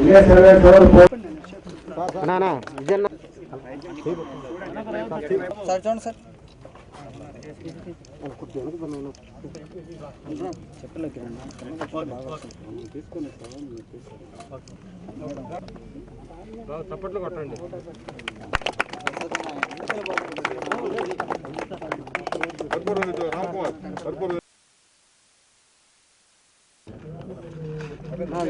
ఇదే survey four four sir చూడండి sir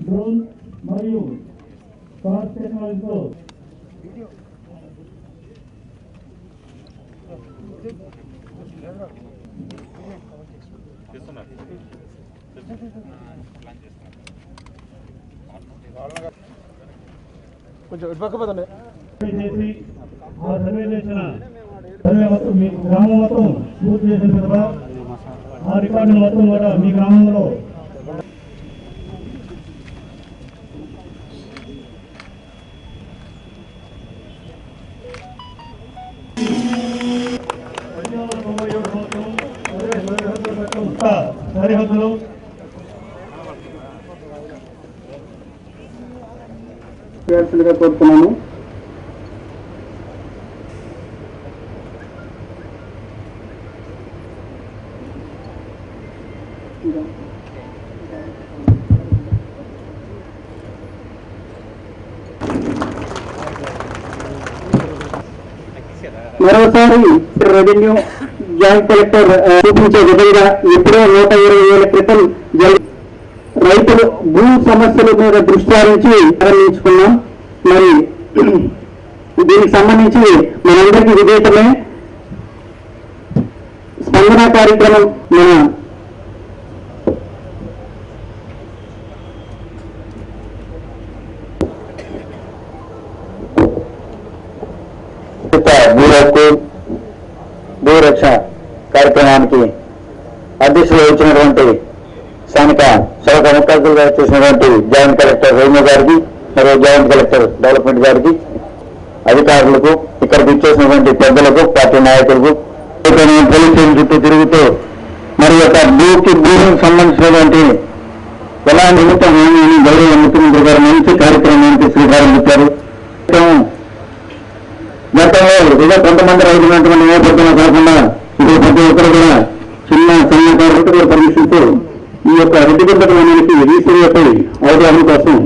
drone మరియు స్మార్ట్ టెక్నాలజీతో చేసి ఆ సర్వే చేసిన సర్వే మొత్తం మీ గ్రామం మొత్తం పూర్తి చేసిన తర్వాత ఆ రికార్డులు మొత్తం కూడా మీ గ్రామంలో సరిహద్దులు. కోరుతున్నాను. మరోసారి రెవెన్యూ జాయింట్ కలెక్టర్ చూపించే విధంగా ఎప్పుడో నూట ఇరవై ఏళ్ళ క్రితం రైతులు భూ సమస్యల మీద దృష్టి సారించి ప్రారంభించుకున్నాం. మరి దీనికి సంబంధించి మనందరికీ విజేతమే స్పందన కార్యక్రమం మన భూరక్ష కార్యక్రమానికి అధ్యక్షులు వచ్చినటువంటి స్థానిక శాఖ ముఖ్యాధికారులుగా చేసినటువంటి జాయింట్ కలెక్టర్ రేణు గారికి మరియు జాయింట్ కలెక్టర్ డెవలప్మెంట్ గారికి అధికారులకు ఇక్కడికి ఇచ్చేసినటువంటి పెద్దలకు పార్టీ నాయకులకు పోలీస్ స్టేషన్ చుట్టూ తిరుగుతూ మరి యొక్క భూకి భూమికి సంబంధించినటువంటి ఎలా నిమిత్తం ఏమి గౌరవ ముఖ్యమంత్రి గారు మంచి కార్యక్రమానికి శ్రీకారం చుట్టారు. గతంలో ఏదో కొంతమంది రైతులు నేపథ్యంలో కాకుండా ఇప్పుడు ప్రతి ఒక్కరు కూడా చిన్న సన్నకారు కూడా పర్మిషన్తో ఈ యొక్క రెడ్డిగుంట గ్రామానికి రీసర్వేపై కోసం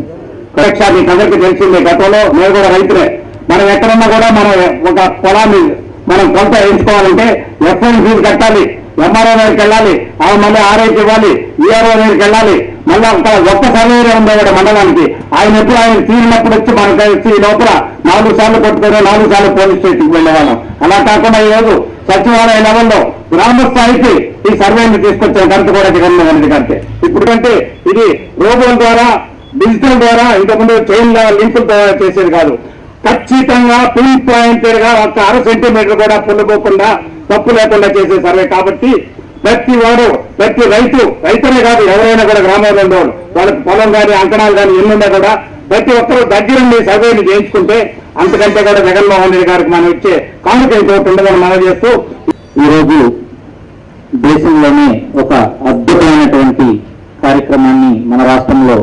కరెక్ట్ మీకు అందరికీ తెలిసిందే గతంలో మేము కూడా రైతులే. మనం ఎక్కడున్నా కూడా మనం ఒక పొలాన్ని మనం కొంత ఎంచుకోవాలంటే ఎఫ్ఎం ఫీజు కట్టాలి ఎంఆర్ఓ దగ్గరికి వెళ్ళాలి ఆమె మళ్ళీ ఆర్ఐకి ఇవ్వాలి ఈఆర్ఓ దగ్గరికి వెళ్ళాలి. మళ్ళీ ఒక ఒక్క సర్వేరే ఉంది కూడా మండలానికి. ఆయన ఎప్పుడు ఆయన తీరినప్పుడు వచ్చి మనకు వచ్చి ఈ లోపల నాలుగు సార్లు కొట్టుకొని నాలుగు సార్లు పోలీస్ స్టేషన్కి వెళ్ళేవాళ్ళం. అలా కాకుండా ఈ సచివాలయ లెవెల్లో గ్రామ స్థాయికి ఈ సర్వేని తీసుకొచ్చిన ఘనత కూడా జగన్మోహన్ రెడ్డి గారికి. ఇప్పుడు ఇది రోబోల ద్వారా డిజిటల్ ద్వారా ఇంతకుముందు చైన్ ద్వారా చేసేది కాదు. ఖచ్చితంగా పిన్ పాయింటెడ్గా ఒక అర సెంటీమీటర్ కూడా పొందుకోకుండా తప్పు లేకుండా చేసే సర్వే కాబట్టి ప్రతి వాడు ప్రతి రైతు రైతులే కాదు ఎవరైనా కూడా గ్రామాల్లో ఉండేవాడు. వాళ్ళకి పొలం కానీ అంకణాలు కానీ ఎన్నున్నా కూడా ప్రతి ఒక్కరూ దగ్గరుండి సర్వేని చేయించుకుంటే అంతకంటే కూడా జగన్మోహన్ రెడ్డి గారికి మనం ఇచ్చే కానుక ఇంకోటి ఉండదని మనం చేస్తూ ఈరోజు దేశంలోనే ఒక అద్భుతమైనటువంటి కార్యక్రమాన్ని మన రాష్ట్రంలో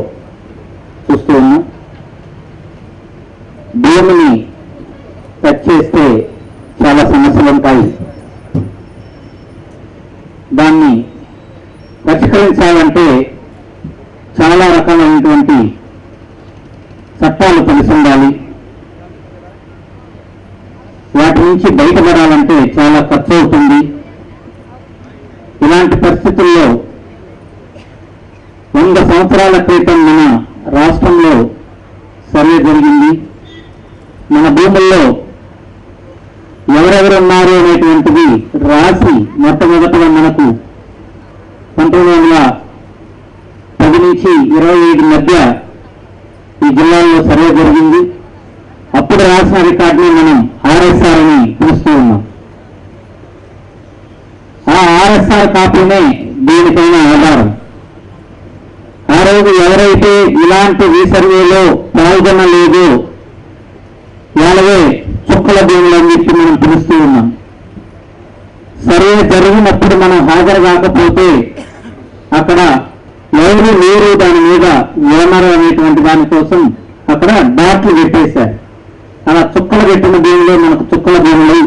చూస్తూ ఉన్నాం. భూమిని టచ్ చేస్తే చాలా సమస్యలు ఉంటాయి. దాన్ని పరిష్కరించాలంటే చాలా రకాలైనటువంటి చట్టాలు తెలిసి ఉండాలి వాటి నుంచి బయటపడాలంటే చాలా ఖర్చు అవుతుంది. ఇలాంటి పరిస్థితుల్లో సంవత్సరాల క్రితం మన రాష్ట్రంలో సర్వే జరిగింది. మన భూముల్లో ఎవరెవరు ఉన్నారు అనేటువంటిది రాసి మొట్టమొదటగా మనకు పంతొమ్మిది వందల పది నుంచి ఇరవై ఐదు మధ్య ఈ జిల్లాలో సర్వే జరిగింది. అప్పుడు రాసిన రికార్డుని మనం ఆర్ఎస్ఆర్ అని పిలుస్తూ ఉన్నాం. ఆ ఆర్ఎస్ఆర్ కాపీనే దీనిపైన ఆధారం. ఆ ఎవరైతే ఇలాంటి రీసర్వేలో పాల్గొనలేదు వాళ్ళవే చుక్కల భూములు అని చెప్పి మనం పిలుస్తూ ఉన్నాం. సర్వే జరిగినప్పుడు మనం హాజరు కాకపోతే అక్కడ ఎవరు లేరు దాని మీద ఓనర్ అనేటువంటి దానికోసం అక్కడ డాట్లు పెట్టేశారు. అలా చుక్కలు పెట్టిన భూములు మనకు చుక్కల భూములు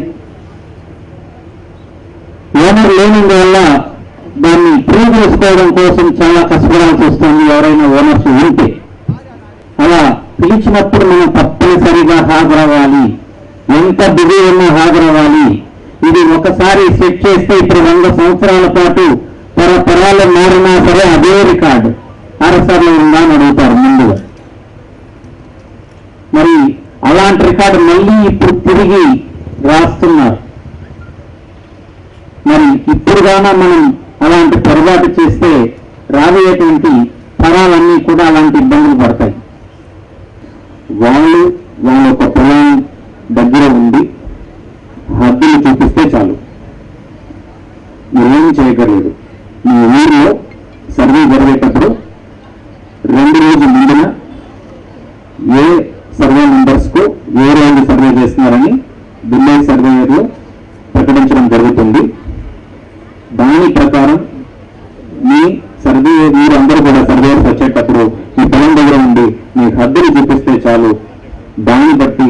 ఓనర్ లేనందువల్ల చేసుకోవడం కోసం చాలా కష్టపడాల్సి వస్తుంది. ఎవరైనా ఓనర్స్ ఉంటే అలా పిలిచినప్పుడు మనం తప్పనిసరిగా హాజరవ్వాలి. ఎంత బిజీ ఉన్నా హాజరవ్వాలి. ఇది ఒకసారి సెట్ చేస్తే ఇప్పుడు వంద సంవత్సరాల పాటు తరతరాలు మారినా సరే అదే రికార్డు ఆర్ఎస్ఆర్లో ఉందా అని అడుగుతారు ముందుగా. మరి అలాంటి రికార్డు మళ్ళీ ఇప్పుడు తిరిగి రాస్తున్నారు. మరి ఇప్పుడుగాన మనం అలాంటి పొరపాటు చేస్తే రాబోయేటువంటి తరాలన్నీ కూడా అలాంటి ఇబ్బందులు పడతాయి. వాళ్ళు వాళ్ళ యొక్క పొలం దగ్గర ఉండి హద్దులు చూపిస్తే చాలు. మీరేం చేయగలరు మీ ఊరిలో సర్వే జరిగేటప్పుడు రెండు రోజుల ముందున ఏ సర్వే మెంబర్స్కు ఏ రోజు సర్వే చేస్తున్నారని విలేజ్ సర్వేయర్లు ప్రకటించడం జరుగుతుంది దాని ప్రకారం మీ సర్వే మీరందరూ కూడా సర్వేయర్స్ వచ్చేటప్పుడు ఈ పొలం దగ్గర ఉండి మీ హద్దులు చూపిస్తే చాలు దాన్ని బట్టి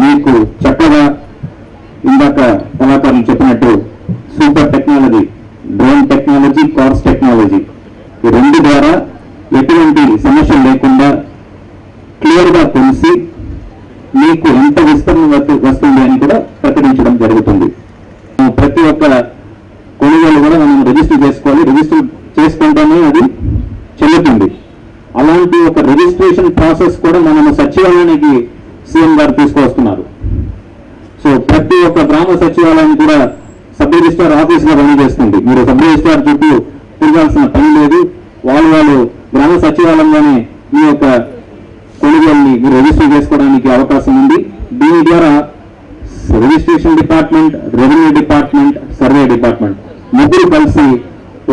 మీకు చక్కగా ఇందాక కళాకారులు చెప్పినట్టు super technology drone technology cars technology ఈ రెండు ద్వారా ఎటువంటి సమస్యలు లేకుండా క్లియర్గా తెలిసి మీకు ఎంత విస్తరణ వస్తుంది అని కూడా ప్రకటించడం జరుగుతుంది. ప్రతి ఒక్క కొనుగోలు కూడా మనం రిజిస్టర్ చేసుకోవాలి. రిజిస్టర్ చేసుకుంటేనే అది చెల్లుతుంది. అలాంటి ఒక రిజిస్ట్రేషన్ ప్రాసెస్ కూడా మనము సచివాలయానికి సీఎం గారు తీసుకొస్తున్నారు సో ప్రతి ఒక్క గ్రామ సచివాలయం కూడా సబ్ రిజిస్టార్ ఆఫీస్గా పనిచేస్తుంది. మీరు సబ్ రిజిస్టార్ చుట్టూ తిరగాల్సిన పని లేదు. వాళ్ళు వాళ్ళు గ్రామ సచివాలయంలోనే మీ యొక్క కొనుగోలుని మీరు రిజిస్టర్ చేసుకోవడానికి అవకాశం ఉంది. దీని ద్వారా registration department revenue department survey department ముగ్గురు కలిసి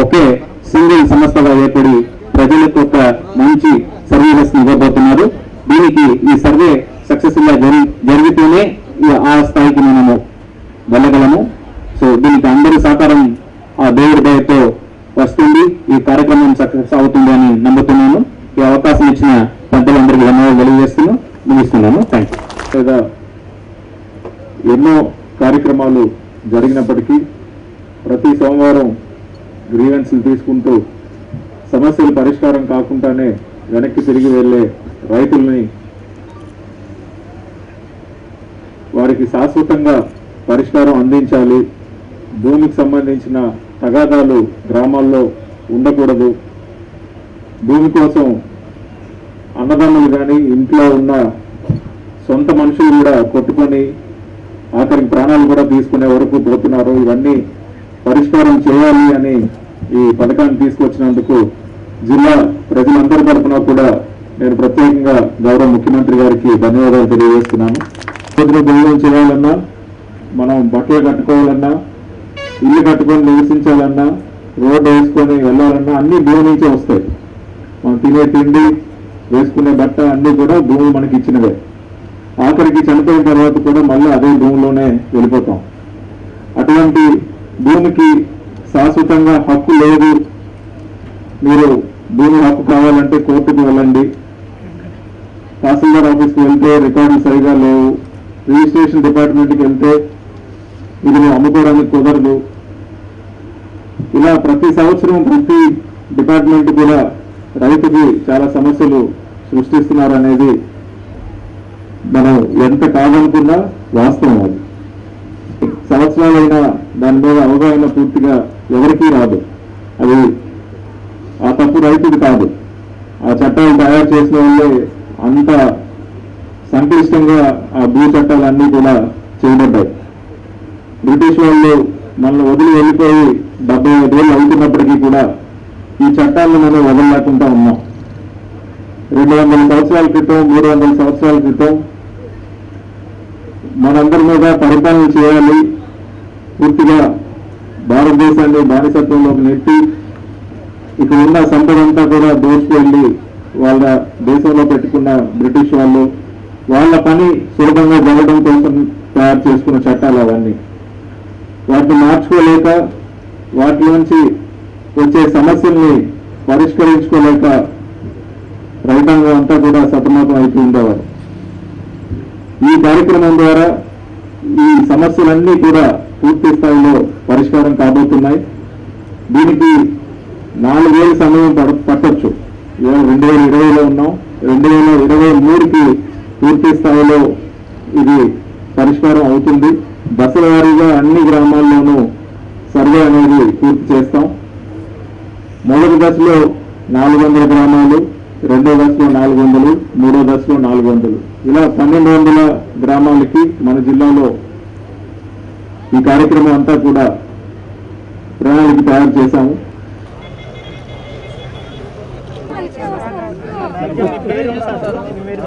ఒకే సింగిల్ సంస్థగా ఏర్పడి ప్రజలకు ఒక మంచి సర్వీసెస్ ఇవ్వబోతున్నారు. దీనికి ఈ సర్వే సక్సెస్ఫుల్గా జరిగితేనే ఆ స్థాయికి మనము వెళ్ళగలము. సో దీనికి అందరి సహకారం ఆ దేవుడి దయతో వస్తుంది. ఈ కార్యక్రమం సక్సెస్ అవుతుంది అని నమ్ముతున్నాను. ఈ అవకాశం ఇచ్చిన పెద్దలందరికీ ధన్యవాదాలు తెలియజేస్తున్నాను. ముగిస్తున్నాను. థ్యాంక్ యూ లేదా ఎన్నో కార్యక్రమాలు జరిగినప్పటికీ ప్రతి సోమవారం గ్రీవెన్స్లు తీసుకుంటూ సమస్యలు పరిష్కారం కాకుండానే వెనక్కి తిరిగి వెళ్ళే రైతుల్ని వారికి శాశ్వతంగా పరిష్కారం అందించాలి. భూమికి సంబంధించిన తగాదాలు గ్రామాల్లో ఉండకూడదు. భూమి కోసం అన్నదమ్ములు కానీ ఇంట్లో ఉన్న సొంత మనుషులు కూడా కొట్టుకొని ఆఖరికి ప్రాణాలు కూడా తీసుకునే వరకు పోతున్నారు. ఇవన్నీ పరిష్కారం చేయాలి అని ఈ పథకాన్ని తీసుకొచ్చినందుకు జిల్లా ప్రజలందరి తరఫున కూడా నేను ప్రత్యేకంగా గౌరవ ముఖ్యమంత్రి గారికి ధన్యవాదాలు తెలియజేస్తున్నాను. పొద్దున భోజనం చేయాలన్నా మనం బట్టలు కట్టుకోవాలన్నా ఇల్లు కట్టుకొని నివసించాలన్నా రోడ్డు వేసుకొని వెళ్ళాలన్నా అన్ని భూమి నుంచే వస్తాయి. మనం తినే తిండి వేసుకునే బట్ట అన్నీ కూడా భూమి మనకి ఇచ్చినవే. ఆఖరికి చనిపోయిన తర్వాత కూడా మళ్ళీ అదే భూమిలోనే వెళ్ళిపోతాం. అటువంటి భూమికి శాశ్వతంగా హక్కు లేదు. మీరు భూమి హక్కు కావాలంటే కోర్టుకు వెళ్ళండి. తహసీల్దార్ ఆఫీస్కి వెళ్తే రికార్డులు సరిగా లేవు. రిజిస్ట్రేషన్ డిపార్ట్మెంట్కి వెళ్తే ఇది మేము అమ్ముకోవడానికి కుదరదు. ఇలా ప్రతి సంవత్సరం ప్రతి డిపార్ట్మెంట్ కూడా రైతుకి చాలా సమస్యలు సృష్టిస్తున్నారు అనేది మనం ఎంత కాదనుకున్నా వాస్తవం అది. సంవత్సరాలైనా దాని మీద అవగాహన పూర్తిగా ఎవరికీ రాదు. అది ఆ తప్పు రైతుది కాదు. ఆ చట్టాలు తయారు చేసిన వాళ్ళే అంత సంక్లిష్టంగా ఆ భూ చట్టాలన్నీ కూడా చేయబడ్డాయి. బ్రిటిష్ వాళ్ళు మనల్ని వదిలి వెళ్ళిపోయి డెబ్బై ఐదేళ్ళు అవుతున్నప్పటికీ కూడా ఈ చట్టాలను మనం వదలలేకుండా ఉన్నాం. రెండు వందల సంవత్సరాల క్రితం మూడు వందల సంవత్సరాల క్రితం మనందరి మీద పరిపాలన చేయాలి. పూర్తిగా భారతదేశాన్ని బానిసత్వంలోకి నెట్టి ఇక్కడ ఉన్న సంపదంతా కూడా దోచుకెళ్ళి వాళ్ళ దేశంలో పెట్టుకున్న బ్రిటిష్ వాళ్ళు వాళ్ళ పని సులభంగా జరగడం కోసం తయారు చేసుకున్న చట్టాలు అవన్నీ. వాటిని మార్చుకోలేక వాటి నుంచి వచ్చే సమస్యల్ని పరిష్కరించుకోలేక రైతాంగం అంతా కూడా సతమతం అవుతూ ఉండేవారు. ఈ కార్యక్రమం ద్వారా ఈ సమస్యలన్నీ కూడా పూర్తి స్థాయిలో పరిష్కారం కాబోతున్నాయి. దీనికి నాలుగేళ్ళ సమయం పడ పట్టచ్చు. ఇవాళ రెండు వేల ఇరవైలో ఉన్నాం. రెండు వేల ఇరవై మూడుకి పూర్తి స్థాయిలో ఇది పరిష్కారం అవుతుంది. దశల వారీగా అన్ని గ్రామాల్లోనూ సర్వే అనేది పూర్తి చేస్తాం. మొదటి దశలో నాలుగు వందల గ్రామాలు రెండో దశలో నాలుగు వందలు మూడో దశలో నాలుగు వందలు ఇలా పన్నెండు వందల గ్రామాలకి మన జిల్లాలో ఈ కార్యక్రమం అంతా కూడా ప్రణాళిక తయారు చేశాము.